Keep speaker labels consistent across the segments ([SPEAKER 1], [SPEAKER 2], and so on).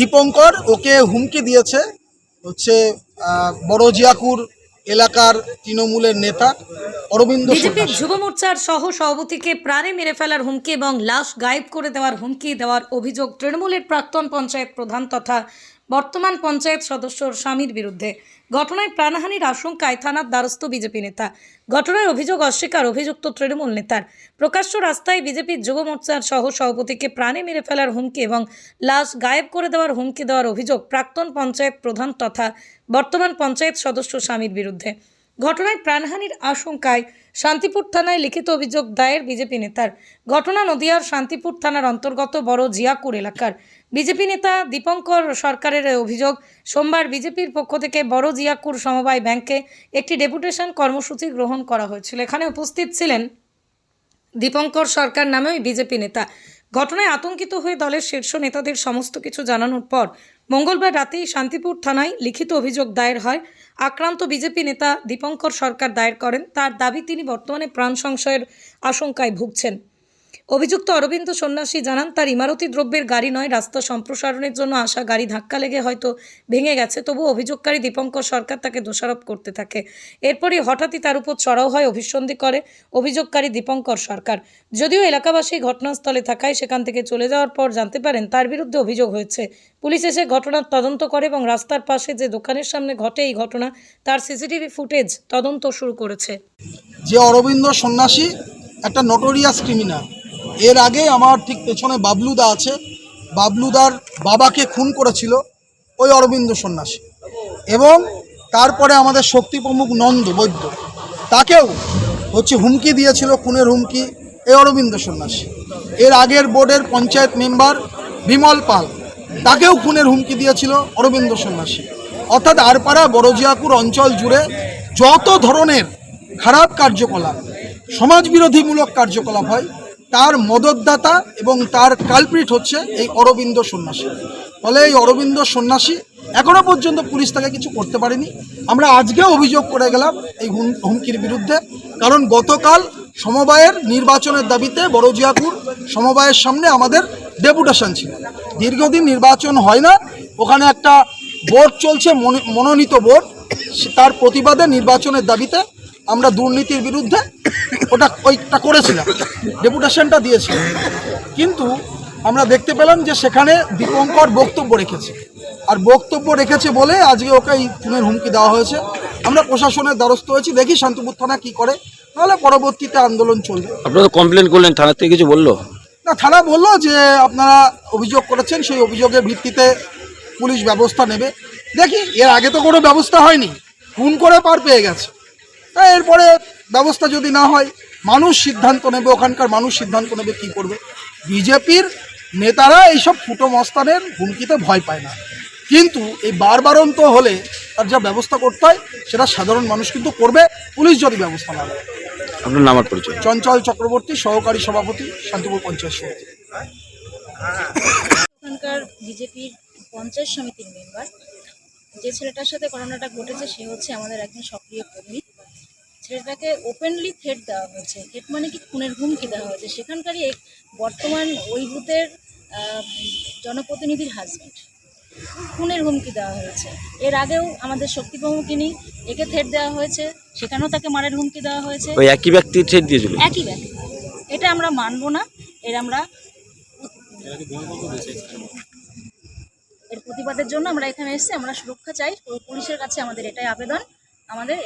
[SPEAKER 1] দীপঙ্কর ওকে হুমকি দিয়েছে হচ্ছে বড় জিয়াকুর এলাকার তৃণমূলের নেতা অরবিন্দ
[SPEAKER 2] বিজেপির যুব মোর্চার সহ সভাপতিকে প্রাণে মেরে ফেলার হুমকি এবং লাশ গায়েব করে দেওয়ার হুমকি দেওয়ার অভিযোগ তৃণমূলের প্রাক্তন পঞ্চায়েত প্রধান তথা বর্তমান পঞ্চায়েত সদস্যর স্বামীর বিরুদ্ধে। ঘটনায় প্রাণহানির আশঙ্কায় থানার দ্বারস্থ বিজেপি নেতা। ঘটনার অভিযোগ অস্বীকার অভিযুক্ত তৃণমূল নেতার। প্রকাশ্য রাস্তায় বিজেপির যুব মোর্চার সহ সভাপতিকে প্রাণে মেরে ফেলার হুমকি এবং লাশ গায়েব করে দেওয়ার হুমকি দেওয়ার অভিযোগ প্রাক্তন পঞ্চায়েত প্রধান তথা বর্তমান পঞ্চায়েত সদস্য স্বামীর বিরুদ্ধে। ঘটনায় প্রাণহানির আশঙ্কায় শান্তিপুর থানায় লিখিত অভিযোগ দায়ের বিজেপি নেতার। ঘটনা নদিয়ার শান্তিপুর থানার অন্তর্গত বড় জিয়াকুর এলাকার। বিজেপি নেতা দীপঙ্কর সরকারের অভিযোগ, সোমবার বিজেপির পক্ষ থেকে বড় জিয়াকুর সমবায় ব্যাংকে একটি ডেপুটেশন কর্মসূচি গ্রহণ করা হয়েছিল। এখানে উপস্থিত ছিলেন দীপঙ্কর সরকার নামে ওই বিজেপি নেতা। ঘটনায় আতঙ্কিত হয়ে দলের শীর্ষ নেতাদের সমস্ত কিছু জানানোর পর মঙ্গলবার রাতেই শান্তিপুর থানায় লিখিত অভিযোগ দায়ের হয়। আক্রান্ত বিজেপি নেতা দীপঙ্কর সরকার দায়ের করেন। তার দাবি, তিনি বর্তমানে প্রাণ সংশয়ের আশঙ্কায় ভুগছেন। অভিযুক্ত অরবিন্দ সন্ন্যাসী জানান, তার ইমারতি দ্রব্যের গাড়ি নয়, রাস্তা সম্প্রসারণের জন্য আসা গাড়ি ধাক্কা লেগে হয়তো ভেঙে গেছে। তবু অভিযোগকারী দীপঙ্কর সরকার তাকে দোষারোপ করতে থাকে। এরপরই হঠাৎই তার উপর চড়াও হয়, অভিসন্ধি করে অভিযোগকারী দীপঙ্কর সরকার। যদিও এলাকাবাসী ঘটনাস্থলে থাকায় সেখান থেকে চলে যাওয়ার পর জানতে পারেন, তার বিরুদ্ধে অভিযোগ হয়েছে। পুলিশ এসে ঘটনার তদন্ত করে এবং রাস্তার পাশে যে দোকানের সামনে ঘটে এই ঘটনা, তার সিসিটিভি ফুটেজ তদন্ত শুরু করেছে।
[SPEAKER 1] যে অরবিন্দ সন্ন্যাসী একটা নোটোরিয়াস ক্রিমিনাল এর আগে আমার ঠিক পেছনে বাবলুদা আছে। বাবলুদার বাবাকে খুন করেছিল ওই অরবিন্দ সন্ন্যাসী। এবং তারপরে আমাদের শক্তি প্রমুখ নন্দ বৈদ্য, তাকেও হচ্ছে হুমকি দিয়েছিল খুনের হুমকি এই অরবিন্দ সন্ন্যাসী। এর আগের বোর্ডের পঞ্চায়েত মেম্বার বিমল পাল, তাকেও খুনের হুমকি দিয়েছিল অরবিন্দ সন্ন্যাসী। অর্থাৎ আরপাড়া বড়জিয়াপুর অঞ্চল জুড়ে যত ধরনের খারাপ কার্যকলাপ, সমাজবিরোধীমূলক কার্যকলাপ হয় তার মদতদাতা এবং তার কালপ্রিট হচ্ছে এই অরবিন্দ সন্ন্যাসী। ফলে এই অরবিন্দ সন্ন্যাসী এখনও পর্যন্ত পুলিশ তাকে কিছু করতে পারেনি। আমরা আজকেও অভিযোগ করে গেলাম এই হুমকির বিরুদ্ধে। কারণ গতকাল সমবায়ের নির্বাচনের দাবিতে বড়জিয়াপুর সমবায়ের সামনে আমাদের ডেপুটেশন ছিল। দীর্ঘদিন নির্বাচন হয় না, ওখানে একটা বোর্ড চলছে, মনো- মনোনীত বোর্ড। তার প্রতিবাদে নির্বাচনের দাবিতে আমরা দুর্নীতির বিরুদ্ধে ওটা ওইটা করেছিলাম ডেপুটেশনটা দিয়েছিলাম। কিন্তু আমরা দেখতে পেলাম যে সেখানে দীপঙ্কর বক্তব্য রেখেছে। আর বক্তব্য রেখেছে বলে আজকে ওকে এই খুনের হুমকি দেওয়া হয়েছে। আমরা প্রশাসনের দ্বারস্থ হয়েছি দেখি শান্তিপুর থানা কী করে। নাহলে পরবর্তীতে আন্দোলন চলবে।
[SPEAKER 3] আপনারা তো কমপ্লেন করলেন থানা থেকে কিছু বলল?
[SPEAKER 1] না থানা বলল যে আপনারা অভিযোগ করেছেন সেই অভিযোগের ভিত্তিতে পুলিশ ব্যবস্থা নেবে। দেখি এর আগে তো কোনো ব্যবস্থা হয়নি। খুন করে পার পেয়ে গেছে। তা এরপরে ব্যবস্থা যদি না হয় মানুষ সিদ্ধান্ত নেবে ওখানকার মানুষ সিদ্ধান্ত নেবে কী করবে। বিজেপির নেতারা এইসব ফুটো মস্তানের হুমকিতে ভয় পায় না। কিন্তু এই বারবারন্ত হলে তার যা ব্যবস্থা করতে হয় সেটা সাধারণ মানুষ কিন্তু করবে পুলিশ যদি ব্যবস্থা না নেয়।
[SPEAKER 3] আপনার নাম আর পরিচয়?
[SPEAKER 1] চঞ্চল চক্রবর্তী সহকারী সভাপতি শান্তিপুর পঞ্চায়েত সমিতি।
[SPEAKER 4] ওখানকার বিজেপির পঞ্চায়েত সমিতির মেম্বার যে ছেলেটার সাথে ঘটনাটা ঘটেছে সে হচ্ছে আমাদের একজন সক্রিয় কর্মী। ছেলেটাকে ওপেনলি থ্রেট দেওয়া হয়েছে। থ্রেট মানে কি খুনের হুমকি দেওয়া হয়েছে। সেখানকারই এক বর্তমান ওই বুথের জনপ্রতিনিধির হাজব্যান্ড খুনের হুমকি দেওয়া হয়েছে। এর আগেও আমাদের শক্তি প্রমুখিনী একে থ্রেট দেওয়া হয়েছে সেখানেও তাকে মারের হুমকি দেওয়া হয়েছে।
[SPEAKER 3] ওই একই ব্যক্তি দিয়েছিল?
[SPEAKER 4] একই ব্যাপার এটা আমরা মানবো না এর আমরা এর প্রতিবাদের জন্য আমরা এখানে এসেছি আমরা সুরক্ষা চাই পুলিশের কাছে আমাদের এটাই আবেদন আমাদের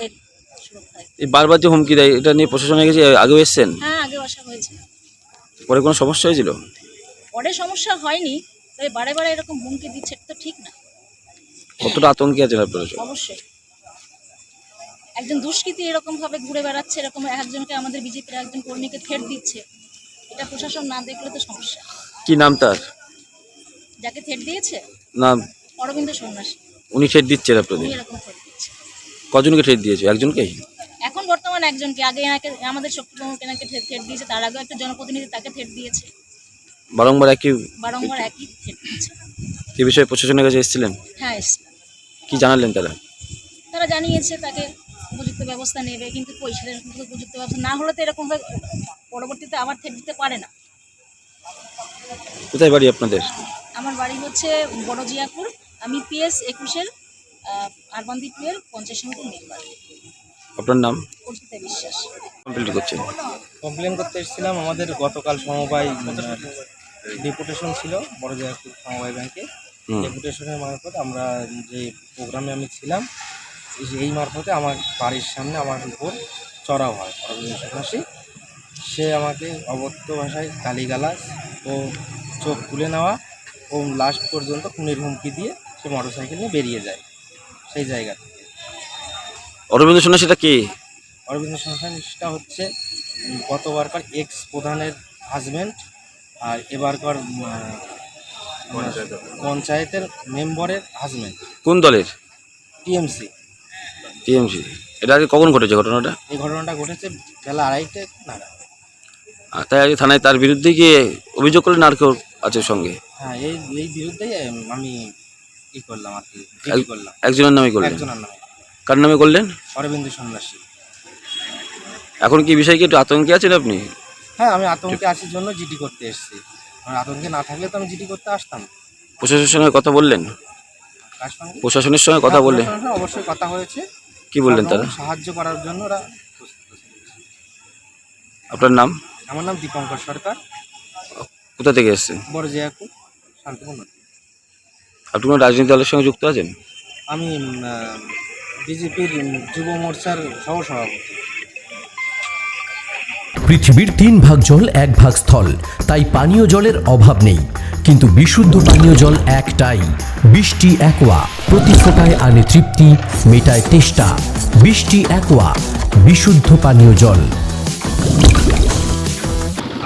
[SPEAKER 3] এই বারবার যে হুমকি দেয় এটা নিয়ে প্রশাসনে গেছে আগেও এসছেন?
[SPEAKER 4] হ্যাঁ আগে আসা হয়েছে।
[SPEAKER 3] পরে কোনো সমস্যা হয়েছিল?
[SPEAKER 4] পরে সমস্যা হয়নি তবে বারে বারে এরকম হুমকি দিচ্ছে এটা তো ঠিক না।
[SPEAKER 3] কতটা আতঙ্কে আছেন আপনারা
[SPEAKER 4] অবশ্যই। একজন দুষ্কৃতী এরকম ভাবে ঘুরে বেড়াচ্ছে এরকম একজনকে আমাদের বিজেপির একজন কর্মীকে ফের দিচ্ছে এটা প্রশাসন না দেখলে তো সমস্যা।
[SPEAKER 3] কি নাম তার?
[SPEAKER 4] যাকে থেট দিয়েছে?
[SPEAKER 3] না
[SPEAKER 4] অরবিন্দ সন্ন্যাসী।
[SPEAKER 3] উনি ঠেট দিচ্ছেন আপনাদের?
[SPEAKER 4] এরকম থেট দিচ্ছে
[SPEAKER 3] কজনকে ঠেট দিয়েছে? একজনকেই
[SPEAKER 4] এখন বর্তমান একজনকে। আগে এনাকে আমাদের শক্তি এনাকে ঠেট দিয়েছে তার আগে একটা জনপ্রতিনিধি তাকে ঠেট দিয়েছে।
[SPEAKER 3] বারংবার একই
[SPEAKER 4] বারংবার একই ঠেট দিচ্ছে
[SPEAKER 3] এ বিষয়ে প্রশাসনের কাছে এসেছিলেন?
[SPEAKER 4] হ্যাঁ।
[SPEAKER 3] কি জানালেন তারা?
[SPEAKER 4] তারা জানিয়েছে তাকে উপযুক্ত ব্যবস্থা নেবে কিন্তু পয়সার উপযুক্ত ব্যবস্থা না হলে তো এরকম পরবর্তীতে আবার থ্রেট দিতে পারে না।
[SPEAKER 3] কোথায় বাড়ি আপনাদের?
[SPEAKER 4] আমার বাড়ি হচ্ছে বড় জিয়াপুর আমি পিএস একুশের আরবান্দি টুয়েলভ পঞ্চায়েত সমিতির মেম্বার
[SPEAKER 3] আপনার নাম?
[SPEAKER 4] অর্পিতা বিশ্বাস।
[SPEAKER 3] কমপ্লিট করছেন?
[SPEAKER 5] কমপ্লেন করতে এসেছিলাম আমাদের গতকাল সমবায় ডেপুটেশন ছিল বড় জায়গাপুর সমবায় ব্যাংকে। ডেপুটেশনের মারফত আমরা যে প্রোগ্রামে আমি ছিলাম এই- এই মারফতে আমার বাড়ির সামনে আমার উপর চড়াও হয় অরবিন্দ সন্ন্যাসী। সে আমাকে অবত্য ভাষায় গালিগালাজ ও চোখ তুলে নেওয়া ও লাস্ট পর্যন্ত খুনের হুমকি দিয়ে সে মোটরসাইকেল নিয়ে বেরিয়ে যায়। সেই জায়গা থেকে।
[SPEAKER 3] অরবিন্দ সন্ন্যাসীটা কে?
[SPEAKER 5] অরবিন্দ সন্ন্যাসীটা হচ্ছে গতবারকার এক্স প্রধানের হাজব্যান্ড আর এবারকার পঞ্চায়েতের মেম্বারের হাজব্যান্ড
[SPEAKER 3] কোন দলের?
[SPEAKER 5] টিএমসি
[SPEAKER 3] টিএমসি এটা আগে কখন ঘটেছে ঘটনাটা?
[SPEAKER 5] এই ঘটনাটা ঘটেছে বেলা আড়াইটে নাগাদ।
[SPEAKER 3] আর তাই আগে থানায় তার বিরুদ্ধে গিয়ে অভিযোগ করলেন আর কেউ আছে সঙ্গে?
[SPEAKER 5] হ্যাঁ এই এই বিরুদ্ধেই আমি ই করলাম আর কি? জিডি করলাম?
[SPEAKER 3] একজনের নামে করলেন।
[SPEAKER 5] একজনের নামে
[SPEAKER 3] কার নামে করলেন?
[SPEAKER 5] অরবিন্দ সন্ন্যাসী।
[SPEAKER 3] এখন কি বিষয় কি একটু আতঙ্কে আছেন আপনি?
[SPEAKER 5] হ্যাঁ আমি আতঙ্কে আসার জন্য জিডি করতে এসেছি। আমার আতঙ্কে না থাকলে তো আমি জিডি করতে আসতাম।
[SPEAKER 3] প্রশাসনের সঙ্গে কথা বললেন?
[SPEAKER 5] কার সঙ্গে?
[SPEAKER 3] প্রশাসনের সঙ্গে কথা
[SPEAKER 5] হ্যাঁ,
[SPEAKER 3] বললেন
[SPEAKER 5] প্রশাসনের সঙ্গে অবশ্যই কথা হয়েছে।
[SPEAKER 3] কি বললেন তারা?
[SPEAKER 5] সাহায্য করার জন্য ওরা প্রস্তুত আছে।
[SPEAKER 3] আপনার নাম?
[SPEAKER 5] আমার নাম দীপঙ্কর সরকার।
[SPEAKER 3] কোথা থেকে এসেছেন?
[SPEAKER 5] বড় জিয়াকুর শান্তিপূর্ণ।
[SPEAKER 3] আপনি কোনো রাজনীতি দলের সঙ্গে যুক্ত আছেন?
[SPEAKER 5] আমি বিজেপির যুব মোর্চার সহ সভাপতি
[SPEAKER 6] পৃথিবীর তিন ভাগ জল এক ভাগ স্থল তাই পানীয় জলের অভাব নেই। কিন্তু বিশুদ্ধ পানীয় জল একটাই বৃষ্টি একোয়া প্রতি ফোটায় আনে তৃপ্তি মেটায় তেষ্টা। বৃষ্টি একোয়া বিশুদ্ধ পানীয় জল।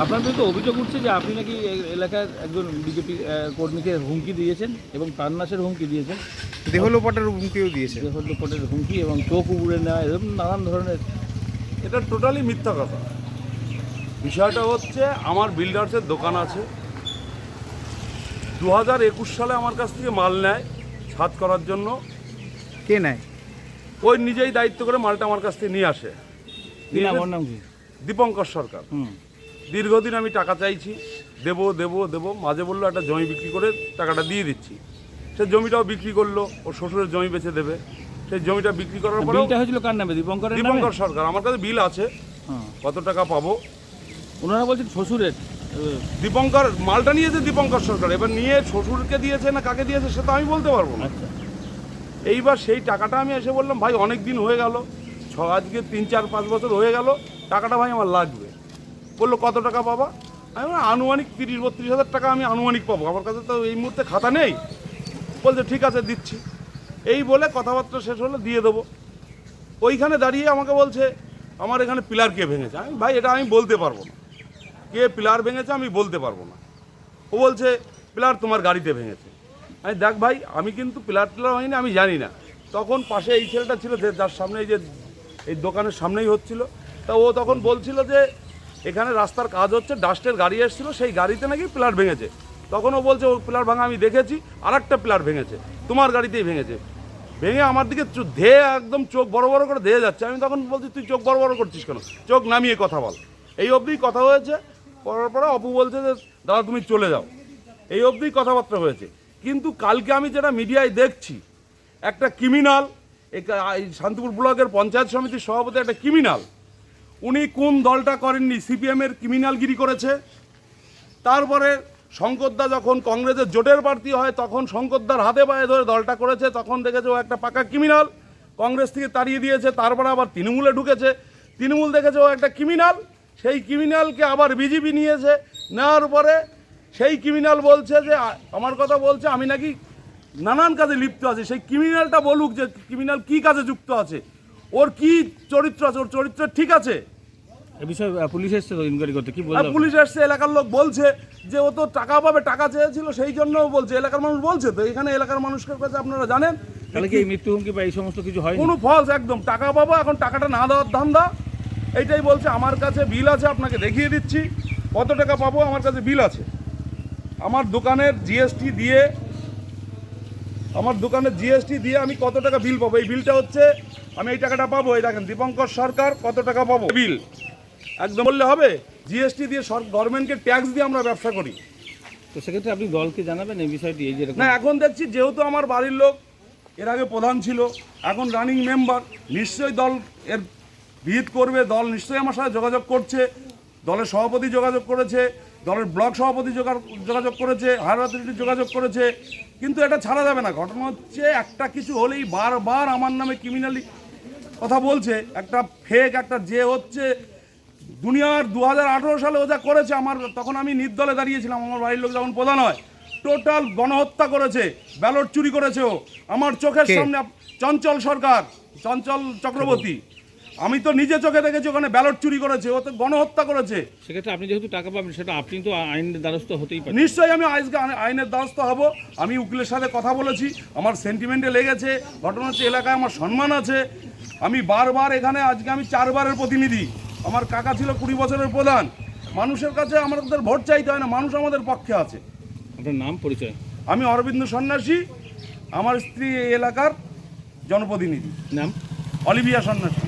[SPEAKER 7] আপনার বিরুদ্ধে অভিযোগ উঠছে যে আপনি নাকি এই এলাকার একজন বিজেপি কর্মীকে হুমকি দিয়েছেন এবং প্রাণনাশের হুমকি দিয়েছেন।
[SPEAKER 8] দেহলোপাটের হুমকিও দিয়েছে
[SPEAKER 7] দেহল্যপটের হুমকি এবং চোখ উড়ে নেওয়া এরকম নানান ধরনের
[SPEAKER 9] এটা টোটালি মিথ্যা কথা। বিষয়টা হচ্ছে আমার বিল্ডার্সের দোকান আছে। দু হাজার একুশ সালে আমার কাছ থেকে মাল নেয় ছাদ করার জন্য।
[SPEAKER 8] কে নেয়?
[SPEAKER 9] ওই নিজেই দায়িত্ব করে মালটা আমার কাছ থেকে নিয়ে আসে।
[SPEAKER 7] কি নাম কি?
[SPEAKER 9] দীপঙ্কর সরকার।
[SPEAKER 7] হুম।
[SPEAKER 9] দীর্ঘদিন আমি টাকা চাইছি। দেবো দেবো দেবো। মাঝে বলল একটা জমি বিক্রি করে টাকাটা দিয়ে দিচ্ছি। সে জমিটাও বিক্রি করল ওর শ্বশুরের জমি বেচে দেবে। সেই জমিটা বিক্রি করার
[SPEAKER 7] বিলটা হয়েছিল কার নামে? দীপঙ্কর
[SPEAKER 9] দীপঙ্কর সরকার। আমার কাছে বিল আছে।
[SPEAKER 7] হ্যাঁ।
[SPEAKER 9] কত টাকা পাবো?
[SPEAKER 7] ওনারা বলছেন শ্বশুরের
[SPEAKER 9] দীপঙ্কর মালটা নিয়েছে দীপঙ্কর সরকার। এবার নিয়ে শ্বশুরকে দিয়েছে না কাকে দিয়েছে সেটা আমি বলতে পারব না।
[SPEAKER 7] আচ্ছা।
[SPEAKER 9] এইবার সেই টাকাটা আমি এসে বললাম ভাই অনেক দিন হয়ে গেল। ছ আজকে তিন চার পাঁচ বছর হয়ে গেল। টাকাটা ভাই আমার লাগবে। বলল কত টাকা পাবা? আমি বললাম, আনুমানিক তিরিশ বত্রিশ হাজার টাকা আমি আনুমানিক পাবো। আমার কাছে তো এই মুহূর্তে খাতা নেই। বলছে ঠিক আছে দিচ্ছি। এই বলে কথাবার্তা শেষ হলে দিয়ে দেবো। ওইখানে দাঁড়িয়ে আমাকে বলছে আমার এখানে পিলার কে ভেঙেছে? আমি ভাই এটা আমি বলতে পারব না। কে পিলার ভেঙেছে আমি বলতে পারব না। ও বলছে পিলার তোমার গাড়িতে ভেঙেছে। আমি দেখ ভাই আমি কিন্তু পিলার টিলার হয়নি আমি জানি না। তখন পাশে এই ছেলেটা ছিল যে যার সামনে এই যে এই দোকানের সামনেই হচ্ছিল। তা ও তখন বলছিল যে এখানে রাস্তার কাজ হচ্ছে ডাস্টের গাড়ি এসেছিল, সেই গাড়িতে নাকি পিলার ভেঙেছে। তখন ও বলছে, ও পিলার ভাঙা আমি দেখেছি আর একটা পিলার ভেঙেছে, তোমার গাড়িতেই ভেঙেছে। ভেঙে আমার দিকে ধেয়ে একদম চোখ বড় বড় করে ধেয়ে যাচ্ছে। আমি তখন বলছি, তুই চোখ বড় বড় করছিস কেন? চোখ নামিয়ে কথা বল। এই অবধি কথা হয়েছে করার পরে অপু বলছে যে, দাদা, তুমি চলে যাও। এই অবধি কথাবার্তা হয়েছে। কিন্তু কালকে আমি যেটা মিডিয়ায় দেখছি, একটা ক্রিমিনাল শান্তিপুর ব্লকের পঞ্চায়েত সমিতির সভাপতি একটা ক্রিমিনাল উনি কোন দলটা করেননি? সিপিএমের ক্রিমিনালগিরি করেছে। তারপরে শঙ্করদা যখন কংগ্রেসের জোটের প্রার্থী হয়, তখন শঙ্করদার হাতে পায়ে ধরে দলটা করেছে। তখন দেখেছে ও একটা পাকা ক্রিমিনাল কংগ্রেস থেকে তাড়িয়ে দিয়েছে। তারপরে আবার তৃণমূলে ঢুকেছে। তৃণমূল দেখেছে ও একটা ক্রিমিনাল, সেই ক্রিমিনালকে আবার বিজেপি নিয়েছে। নেওয়ার পরে সেই ক্রিমিনাল বলছে যে আমার কথা বলছে, আমি নাকি নানান কাজে লিপ্ত আছি। সেই ক্রিমিনালটা বলুক যে, ক্রিমিনাল কী কাজে যুক্ত আছে। ওর কি চরিত্র আছে? ওর চরিত্র ঠিক আছে?
[SPEAKER 7] এ বিষয়ে পুলিশ এসছে তো ইনকোয়ারি করতে। কি
[SPEAKER 9] আর
[SPEAKER 7] বলল
[SPEAKER 9] পুলিশ আসছে এলাকার লোক বলছে যে ও তো টাকা পাবে টাকা চেয়েছিল সেই জন্য বলছে এলাকার মানুষ বলছে তো এখানে এলাকার মানুষের কাছে আপনারা জানেন
[SPEAKER 7] তাহলে কি এই মৃত্যু হুমকি বা এই সমস্ত কিছু হয়
[SPEAKER 9] কোনো ফলস একদম। টাকা পাবো এখন টাকাটা না দেওয়ার ধান্দা। এইটাই বলছে আমার কাছে বিল আছে আপনাকে দেখিয়ে দিচ্ছি। কত টাকা পাবো আমার কাছে বিল আছে। আমার দোকানের জিএসটি দিয়ে আমার দোকানের জিএসটি দিয়ে আমি কত টাকা বিল পাবো? এই বিলটা হচ্ছে আমি এই টাকাটা পাবো। এই দেখেন দীপঙ্কর সরকার কত টাকা পাবো? বিল। একদম বললে হবে জিএসটি দিয়ে গভর্নমেন্টকে ট্যাক্স দিয়ে আমরা ব্যবসা করি।
[SPEAKER 7] তো সেক্ষেত্রে আপনি দলকে জানাবেন এই বিষয়টি এই যে
[SPEAKER 9] না এখন দেখছি যেহেতু আমার বাড়ির লোক এর আগে প্রধান ছিল এখন রানিং মেম্বার নিশ্চয়ই দল এর ভিত করবে দল নিশ্চয়ই আমার সাথে যোগাযোগ করছে দলের সভাপতি যোগাযোগ করেছে দলের ব্লক সভাপতি যোগা- যোগাযোগ করেছে হায়ার অথরিটি যোগাযোগ করেছে কিন্তু এটা ছাড়া যাবে না। ঘটনা হচ্ছে একটা কিছু হলেই বারবার আমার নামে ক্রিমিনালি কথা বলছে একটা ফেক একটা যে হচ্ছে দুনিয়ার দু হাজার আঠারো সালে ও যা করেছে আমার তখন আমি নির্দলে দাঁড়িয়েছিলাম আমার বাড়ির লোক যখন প্রধান হয় টোটাল গণহত্যা করেছে ব্যালট চুরি করেছে ও। আমার চোখের সামনে চঞ্চল সরকার চঞ্চল চক্রবর্তী। আমি তো নিজে চোখে দেখেছি ওখানে ব্যালট চুরি করেছে ও তো গণহত্যা করেছে।
[SPEAKER 7] সেক্ষেত্রে আপনি যেহেতু টাকা পাবেন সেটা আপনি তো আইনের দ্বারস্থ হতেই পারেন।
[SPEAKER 9] নিশ্চয়ই আমি আজকে আইন- আইনের দ্বারস্থ হব। আমি উকিলের সাথে কথা বলেছি আমার সেন্টিমেন্টে লেগেছে। ঘটনা হচ্ছে এলাকায় আমার সম্মান আছে। আমি বারবার এখানে আজকে আমি চারবারের প্রতিনিধি। আমার কাকা ছিল কুড়ি বছরের প্রধান। মানুষের কাছে আমাদের ভোট চাইতে হয় না মানুষ আমাদের পক্ষে আছে।
[SPEAKER 7] আপনার নাম পরিচয়?
[SPEAKER 9] আমি অরবিন্দ সন্ন্যাসী আমার স্ত্রী এলাকার জনপ্রতিনিধি।
[SPEAKER 7] নাম?
[SPEAKER 9] অলিভিয়া সন্ন্যাসী।